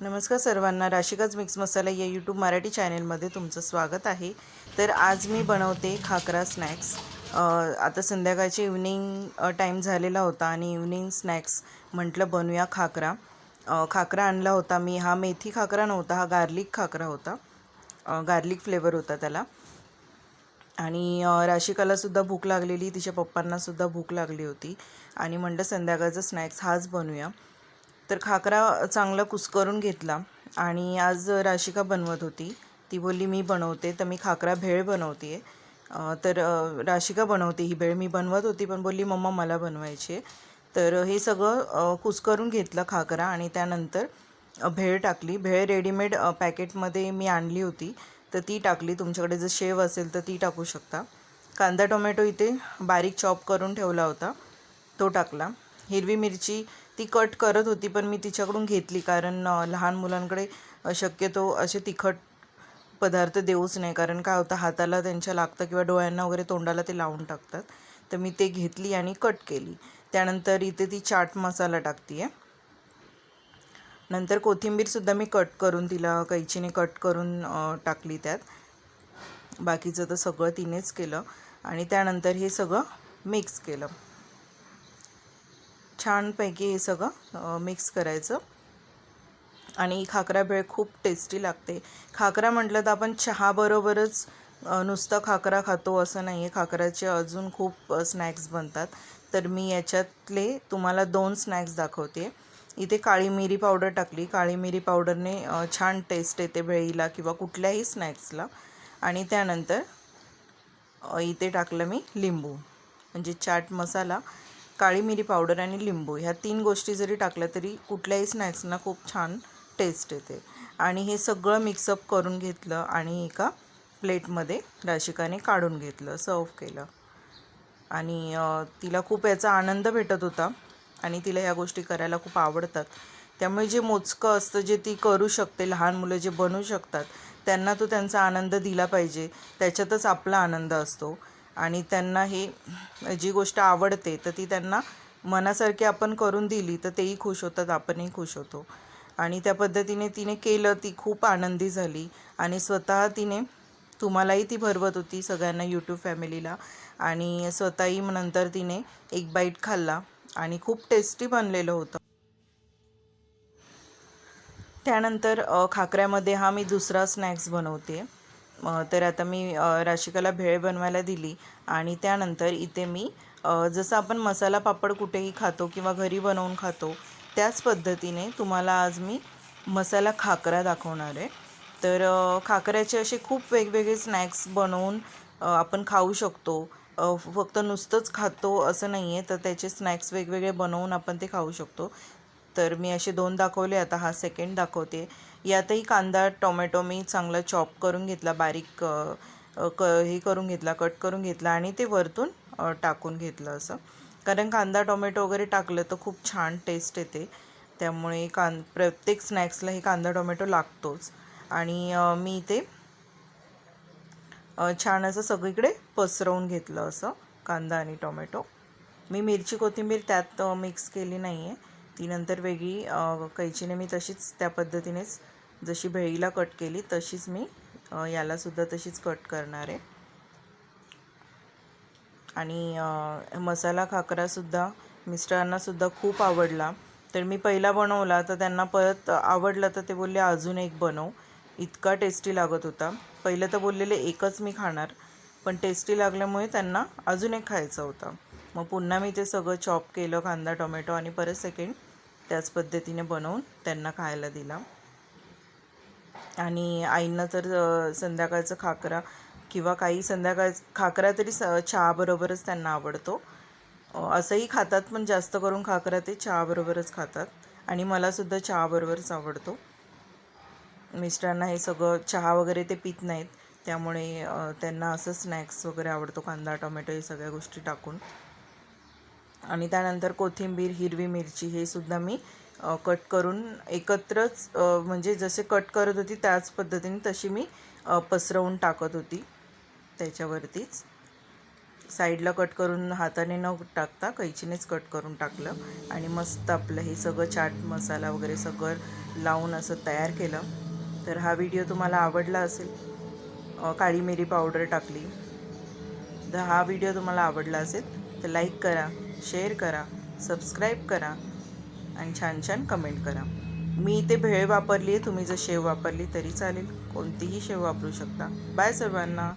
नमस्कार सर्वांना राशिकाच मिक्स मसाला या यूट्यूब मराठी चॅनेलमध्ये तुमचं स्वागत आहे. तर आज मी बनवते खाकरा स्नॅक्स आता संध्याकाळची इव्हनिंग टाईम झालेला होता आणि इव्हनिंग स्नॅक्स म्हटलं बनवूया खाकरा. खाकरा आणला होता मी. हा मेथी खाकरा नव्हता हा गार्लिक खाकरा होता. गार्लिक फ्लेवर होता त्याला. आणि राशिकालासुद्धा भूक लागलेली तिच्या पप्पांनासुद्धा भूक लागली होती. आणि म्हटलं संध्याकाळचा स्नॅक्स हाच बनवूया. तर खाकरा चांगला कुस्करून घेतला आणि आज राशिका बनवत होती. ती बोलली मी बनवते. तर मी खाकरा भेळ बनवते तर राशिका बनवते ही भेळ. मी बनवत होती पण बोलली मम्मा मला बनवायची. आहे तर हे सगळं कुस्करून घेतलं खाकरा आणि त्यानंतर भेळ टाकली. भेळ रेडीमेड पॅकेटमध्ये मी आणली होती. तर ती टाकली. तुमच्याकडे जर शेव असेल तर ती टाकू शकता. कांदा टोमॅटो इथे बारीक चॉप करून ठेवला होता. तो टाकला. हिरवी मिरची ती कट करत होती पण मी तिच्याकडून घेतली कारण लहान मुलांकडे शक्यतो असे तिखट पदार्थ देऊच नाही कारण काय होतं हाताला त्यांच्या लागतं किंवा डोळ्यांना वगैरे तोंडाला ते लावून टाकतात. तर मी ते घेतली आणि कट केली. त्यानंतर इथे ती चाट मसाला टाकते आहे नंतर कोथिंबीरसुद्धा मी कट करून तिला कैचीने कट करून टाकली त्यात. बाकीचं तर सगळं तिनेच केलं. आणि त्यानंतर हे सगळं मिक्स केलं. छानपैकी हे सगळं मिक्स करायचं. आणि खाकरा भेळ खूप टेस्टी लागते. खाकरा म्हटलं तर आपण चहाबरोबरच नुसतं खाकरा खातो असं नाही आहे खाकराचे अजून खूप स्नॅक्स बनतात. तर मी याच्यातले तुम्हाला दोन स्नॅक्स दाखवते. इथे काळी मिरी पावडर टाकली. काळी मिरी पावडरने छान टेस्ट येते भेळीला किंवा कुठल्याही स्नॅक्सला आणि त्यानंतर इथे टाकलं मी लिंबू. म्हणजे चाट मसाला. काळी मिरी पावडर आणि लिंबू ह्या तीन गोष्टी जरी टाकल्या तरी कुठल्याही स्नॅक्सना खूप छान टेस्ट येते. आणि हे सगळं मिक्सअप करून घेतलं आणि एका प्लेटमध्ये राशिकाने काढून घेतलं सर्व केलं. आणि तिला खूप याचा आनंद भेटत होता आणि तिला ह्या गोष्टी करायला खूप आवडतात. त्यामुळे जे मोजकं असतं जे ती करू शकते लहान मुलं जे बनवू शकतात त्यांना तो त्यांचा आनंद दिला पाहिजे. त्याच्यातच आपला आनंद असतो. आणि त्यांना हे जी गोष्ट आवडते तर ती त्यांना मनासारखी आपण करून दिली तर तेही खुश होतात आपणही खुश होतो. आणि त्या पद्धतीने तिने केलं ती खूप आनंदी झाली. आणि स्वतः तिने तुम्हालाही ती भरवत होती सगळ्यांना यूट्यूब फॅमिलीला आणि स्वतःही नंतर तिने एक बाईट खाल्ला आणि खूप टेस्टी बनलेलं होतं. त्यानंतर खाकऱ्यामध्ये हा मी दुसरा स्नॅक्स बनवते तर आता मी राशिकाला भेळ बनवायला दिली आणि त्यानंतर इथे मी जसं आपण मसाला पापड कुठेही खातो किंवा घरी बनवून खातो त्याच पद्धतीने तुम्हाला आज मी मसाला खाकरा दाखवणार आहे. तर खाकऱ्याचे असे खूप वेगवेगळे स्नॅक्स बनवून आपण खाऊ शकतो. फक्त नुसतंच खातो असं नाही आहे तर त्याचे स्नॅक्स वेगवेगळे बनवून आपण ते खाऊ शकतो. तर मी असे दोन दाखवले आता हा सेकंड दाखवते. यातही कांदा टोमॅटो मी चांगला चॉप करून घेतला बारीक क हे करून घेतला कट करून घेतला आणि ते वरतून टाकून घेतलं असं. कारण कांदा टोमॅटो वगैरे टाकलं तर खूप छान टेस्ट येते. त्यामुळे कां प्रत्येक स्नॅक्सला हे कांदा टोमॅटो लागतोच. आणि मी ते छान असं सगळीकडे पसरवून घेतलं असं कांदा आणि टोमॅटो. मी मिरची कोथिंबीर त्यात मिक्स केली नाही आहे ती नंतर वेगळी कैचीने मी तशीच त्या पद्धतीनेच जशी भेळीला कट केली तशीच मी यालासुद्धा तशीच कट करणार आहे. आणि मसाला खाकरासुद्धा मिस्टरांनासुद्धा खूप आवडला. तर मी पहिला बनवला तर त्यांना परत आवडला तर ते बोलले अजून एक बनव. इतका टेस्टी लागत होता. पहिलं तर बोललेले एकच मी खाणार. पण टेस्टी लागल्यामुळे त्यांना अजून एक खायचा होता. मग पुन्हा मी ते सगळं चॉप केलं कांदा टोमॅटो आणि परत सेकंड त्याच पद्धतीने बनवून त्यांना खायला दिला. आणि आईंना तर संध्याकाळचं खाकरा किंवा काही संध्याकाळ खाकरा तरी स चहाबरोबरच त्यांना आवडतो. असंही खातात पण जास्त करून खाकरा ते चहाबरोबरच खातात. आणि मलासुद्धा चहाबरोबरच आवडतो. मिस्टरांना हे सगळं चहा वगैरे ते पित नाहीत. त्यामुळे त्यांना असं स्नॅक्स वगैरे आवडतो. कांदा टोमॅटो हे सगळ्या गोष्टी टाकून. आणि त्यानंतर कोथिंबीर हिरवी मिरची हे सुद्धा मी कट करून एकत्रच म्हणजे जसे कट करत होती त्याच पद्धतीने तशी मी पसरवून टाकत होती त्याच्यावरतीच. साईडला कट करून हाताने न टाकता कैचीनेच कट करून टाकलं आणि मस्त आपलं हे सगळं चाट मसाला वगैरे सगळं लावून असं तयार केलं. तर हा व्हिडिओ तुम्हाला आवडला असेल काळी मिरी पावडर टाकली तर हा व्हिडिओ तुम्हाला आवडला असेल तर लाईक करा शेअर करा सबस्क्राईब करा आणि छान छान कमेंट करा. मी इथे भेळ वापरली आहे तुम्ही जर शेव वापरली तरी चालेल. कोणतीही शेव वापरू शकता. बाय सर्वांना.